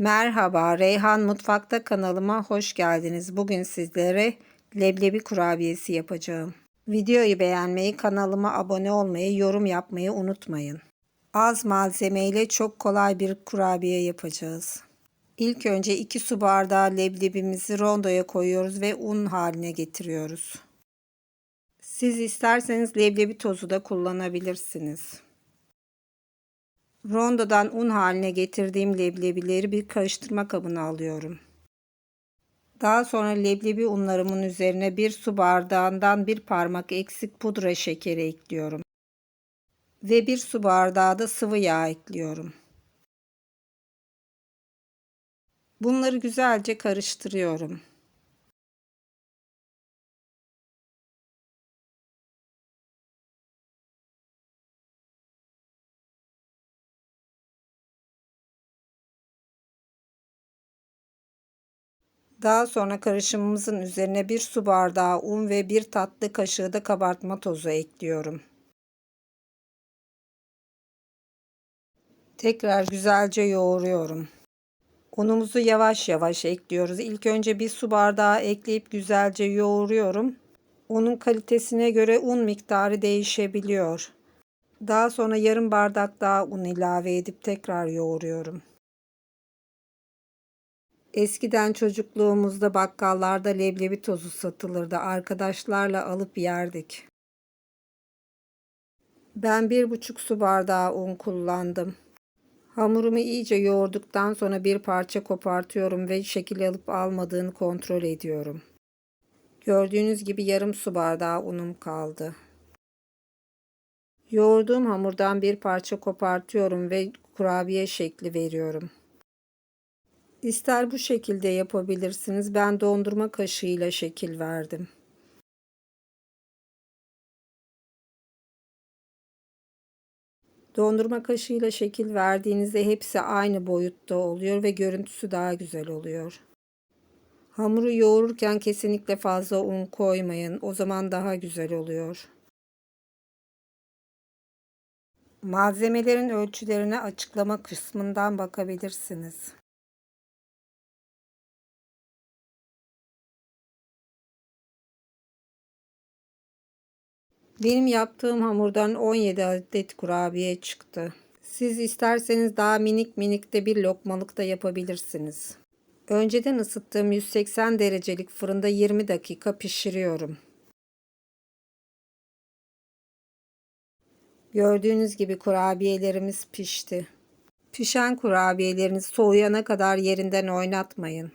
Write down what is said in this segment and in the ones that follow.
Merhaba, Reyhan Mutfakta kanalıma hoş geldiniz. Bugün sizlere leblebi kurabiyesi yapacağım. Videoyu beğenmeyi, kanalıma abone olmayı, yorum yapmayı unutmayın. Az malzemeyle çok kolay bir kurabiye yapacağız. İlk önce 2 su bardağı leblebimizi rondoya koyuyoruz ve un haline getiriyoruz. Siz isterseniz leblebi tozu da kullanabilirsiniz. Rondodan un haline getirdiğim leblebileri bir karıştırma kabına alıyorum. Daha sonra leblebi unlarımın üzerine bir su bardağından bir parmak eksik pudra şekeri ekliyorum. Ve bir su bardağı da sıvı yağ ekliyorum. Bunları güzelce karıştırıyorum. Daha sonra karışımımızın üzerine bir su bardağı un ve bir tatlı kaşığı da kabartma tozu ekliyorum. Tekrar güzelce yoğuruyorum. Unumuzu yavaş yavaş ekliyoruz. İlk önce bir su bardağı ekleyip güzelce yoğuruyorum. Unun kalitesine göre un miktarı değişebiliyor. Daha sonra yarım bardak daha un ilave edip tekrar yoğuruyorum. Eskiden çocukluğumuzda bakkallarda leblebi tozu satılırdı. Arkadaşlarla alıp yerdik. Ben bir buçuk su bardağı un kullandım. Hamurumu iyice yoğurduktan sonra bir parça kopartıyorum ve şekil alıp almadığını kontrol ediyorum. Gördüğünüz gibi yarım su bardağı unum kaldı. Yoğurduğum hamurdan bir parça kopartıyorum ve kurabiye şekli veriyorum. İster bu şekilde yapabilirsiniz. Ben dondurma kaşığıyla şekil verdim. Dondurma kaşığıyla şekil verdiğinizde hepsi aynı boyutta oluyor ve görüntüsü daha güzel oluyor. Hamuru yoğururken kesinlikle fazla un koymayın. O zaman daha güzel oluyor. Malzemelerin ölçülerine açıklama kısmından bakabilirsiniz. Benim yaptığım hamurdan 17 adet kurabiye çıktı. Siz isterseniz daha minik minik de bir lokmalık da yapabilirsiniz. Önceden ısıttığım 180 derecelik fırında 20 dakika pişiriyorum. Gördüğünüz gibi kurabiyelerimiz pişti. Pişen kurabiyelerinizi soğuyana kadar yerinden oynatmayın.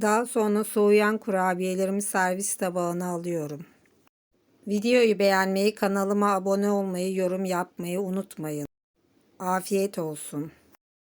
Daha sonra soğuyan kurabiyelerimi servis tabağına alıyorum. Videoyu beğenmeyi, kanalıma abone olmayı, yorum yapmayı unutmayın. Afiyet olsun.